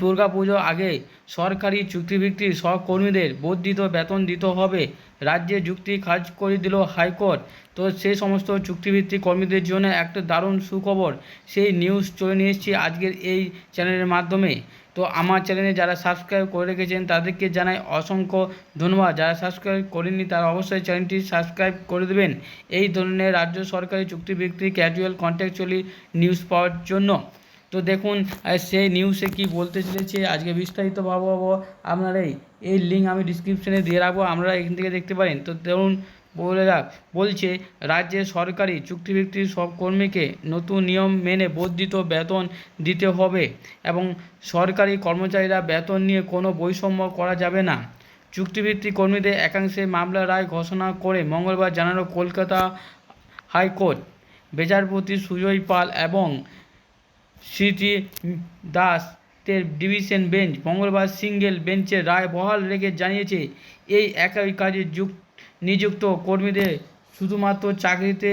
দুর্গা পুজো আগে সরকারি চুক্তিভিত্তিক সহকর্মীদের বর্ধিত বেতন দিতে হবে। রাজ্যে যুক্তি খাজ করে দিল হাইকোর্ট। তো সেই সমস্ত চুক্তিভিত্তিক কর্মীদের জন্য একটা দারুণ সুখবর। সেই নিউজ চলে নিয়ে এসেছি আজকের এই চ্যানেলের মাধ্যমে। তো আমার চ্যানেলে যারা সাবস্ক্রাইব করে রেখেছেন, তাদেরকে জানাই অসংখ্য ধন্যবাদ। যারা সাবস্ক্রাইব করেননি, তারা অবশ্যই চ্যানেলটি সাবস্ক্রাইব করে দেবেন। এই ধরনের রাজ্য সরকারি চুক্তিভিত্তিক ক্যাজুয়াল কন্ট্যাকচুয়ালি নিউজ পাওয়ার জন্য। তো দেখুন সেই নিউজে কি বলতে চলেছে? আজকে বিস্তারিত ভাবো আপনারা এই এই লিঙ্ক আমি ডিসক্রিপশনে দিয়ে রাখব, আপনারা এখান থেকে দেখতে পারেন। তো ধরুন বলে রাখ বলছে রাজ্যের সরকারি চুক্তিভিত্তিক সব কর্মীকে নতুন নিয়ম মেনে বর্ধিত বেতন দিতে হবে এবং সরকারি কর্মচারীরা বেতন নিয়ে কোনো বৈষম্য করা যাবে না। চুক্তিভিত্তিক কর্মীদের একাংশে মামলা রায় ঘোষণা করে মঙ্গলবার জানালো কলকাতা হাইকোর্ট। বিচারপতি সুজয় পাল এবং সিটি দাসের ডিভিশন বেঞ্চ মঙ্গলবার সিঙ্গেল বেঞ্চের রায় বহাল রেখে জানিয়েছে, এই একই কাজে যুক নিযুক্ত কর্মীদের শুধুমাত্র চাকরিতে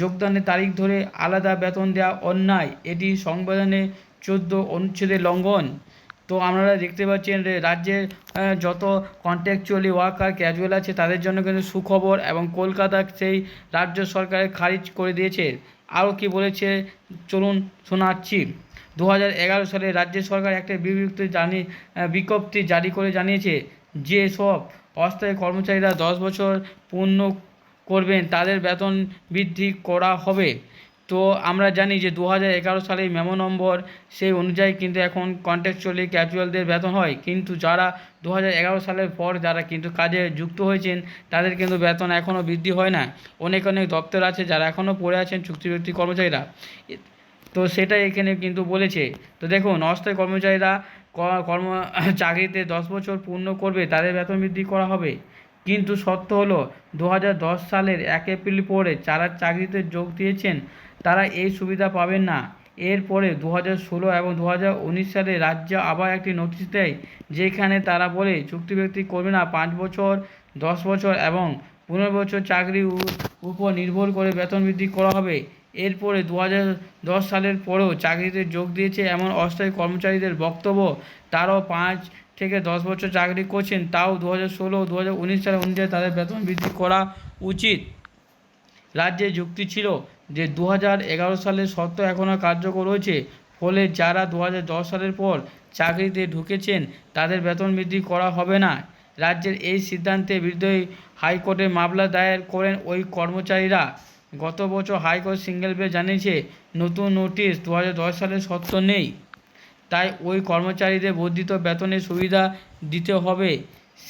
যোগদানের তারিখ ধরে আলাদা বেতন দেওয়া অন্যায়। এটি সংবিধানের চোদ্দ অনুচ্ছেদের লঙ্ঘন। তো আপনারা দেখতে পাচ্ছেন রাজ্যের যত কন্ট্রাকচুয়ালি ওয়ার্কার ক্যাজুয়াল আছে তাদের জন্য কিন্তু সুখবর এবং কলকাতা সেই রাজ্য সরকারের খারিজ করে দিয়েছে। আরও কি বলেছে? চলুন শোনাচ্ছি। দু হাজার এগারো সালে রাজ্য সরকার একটা বিবৃতি জানি বিজ্ঞপ্তি জারি করে জানিয়েছে যে সব অস্থায়ী কর্মচারীরা দশ বছর পূর্ণ করবেন, তাদের বেতন বৃদ্ধি করা হবে। তো আমরা জানি যে দু হাজার এগারো সালে মেমো নম্বর সেই অনুযায়ী কিন্তু এখন কন্ট্রাকচুয়ালি ক্যাজুয়ালদের বেতন হয়। কিন্তু যারা দু হাজার এগারো সালের পর যারা কিন্তু কাজে যুক্ত হয়েছেন, তাদের কিন্তু বেতন এখনও বৃদ্ধি হয় না। অনেক অনেক দপ্তর আছে যারা এখনও পড়ে আছেন চুক্তিভিত্তিক কর্মচারীরা। তো সেটাই এখানে কিন্তু বলেছে। তো দেখুন, অস্থায়ী কর্মচারীরা কর্ম, চাকরিতে দশ বছর পূর্ণ করবে, তাদের বেতন বৃদ্ধি করা হবে। কিন্তু সত্য হলো দু হাজার দশ সালের এক এপ্রিল পরে যারা চাকরিতে যোগ দিয়েছেন, তারা এই সুবিধা পাবেন না। এরপরে দু হাজার ষোলো এবং দু হাজার উনিশ সালে রাজ্য আবার একটি নোটিশ দেয়, যেখানে তারা বলে, চুক্তিভিত্তিক কর্মীরা পাঁচ বছর, দশ বছর এবং পনেরো বছর চাকরি উপর নির্ভর করে বেতন বৃদ্ধি করা হবে। এরপরে দু দশ সালের পরেও চাকরিতে যোগ দিয়েছে এমন অস্থায়ী কর্মচারীদের বক্তব্য, তারাও পাঁচ থেকে দশ বছর চাকরি করছেন, তাও দু হাজার ষোলো দু হাজার উনিশ সালে অনুযায়ী তাদের বেতন বৃদ্ধি করা উচিত। রাজ্যে যুক্তি ছিল যে দু হাজার এগারো সালের শর্ত এখনও কার্যকর রয়েছে ফলে যারা দু হাজার দশ সালের পর চাকরিতে ঢুকেছেন, তাদের বেতন বৃদ্ধি করা হবে না। রাজ্যের এই সিদ্ধান্তের বিরুদ্ধে হাইকোর্টে মামলা দায়ের করেন ওই কর্মচারীরা। গত বছর হাইকোর্ট সিঙ্গেল বেঞ্চ জানিয়েছে, নতুন নোটিশ দু হাজার দশ সালের শর্ত নেই। তাই ওই কর্মচারীদের বর্ধিত বেতনের সুবিধা দিতে হবে।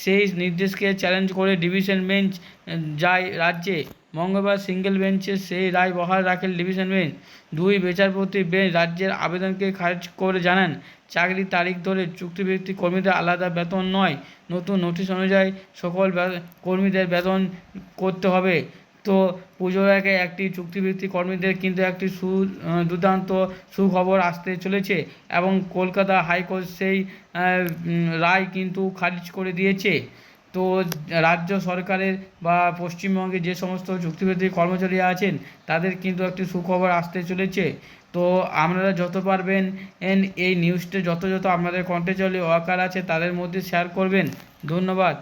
সেই নির্দেশকে চ্যালেঞ্জ করে ডিভিশন বেঞ্চ যায় রাজ্যে। মঙ্গলবার সিঙ্গেল বেঞ্চে সেই রায় বহাল রাখেন ডিভিশন বেঞ্চ দুই বিচারপতি বেঞ্চ রাজ্যের আবেদনকে খারিজ করে জানান, চাকরির তারিখ ধরে চুক্তিভিত্তিক কর্মীদের আলাদা বেতন নয়। নতুন নোটিশ অনুযায়ী সকল কর্মীদের বেতন করতে হবে। তো পুজোর আগে একটি চুক্তিভিত্তিক কর্মীদের কিন্তু একটি সু দুর্দান্ত সুখবর আসতে চলেছে এবং কলকাতা হাইকোর্ট সেই রায় কিন্তু খারিজ করে দিয়েছে। তো রাজ্য সরকারের বা পশ্চিমবঙ্গে যে সমস্ত চুক্তিভিত্তিক কর্মচারী আছেন, তাদের কিন্তু একটি সুখবর আসতে চলেছে। তো আপনারা যত পারবেন এই নিউজটা যত যত আপনাদের কন্টেচুয়ালি ওয়ার্কার আছে, তাদের মধ্যে শেয়ার করবেন। ধন্যবাদ।